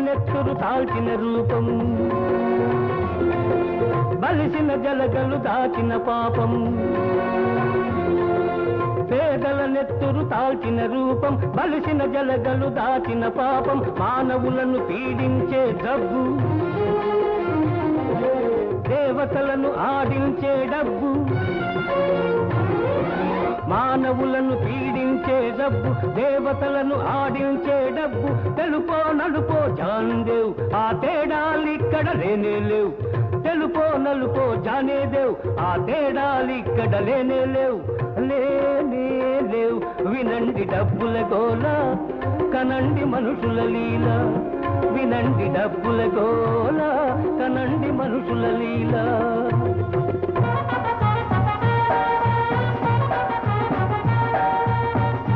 నెత్తురు తాల్చిన రూపం. బలిసిన జలగలు దాచిన పాపం. పేదల నెత్తురు తాల్చిన రూపం బలిసిన జలగలు దాచిన పాపం మానవులను పీడించే జబ్బు. దేవతలను ఆడించే డబ్బు. మానవులను పీడించే డబ్బు దేవతలను ఆడించే డబ్బు. తెలుపో నడుపు నలుపో జాందేవ్ ఆ తేడాలు ఇక్కడ లేనే లేవు. తెలుపో నలుపో జానేదేవ్. ఆ తేడాలు ఇక్కడ లేనే లేవు. లేనే లేవు. వినండి డబ్బుల గోల కనండి మనుషుల లీల. వినండి డబ్బుల గోల కనండి మనుషుల లీలా.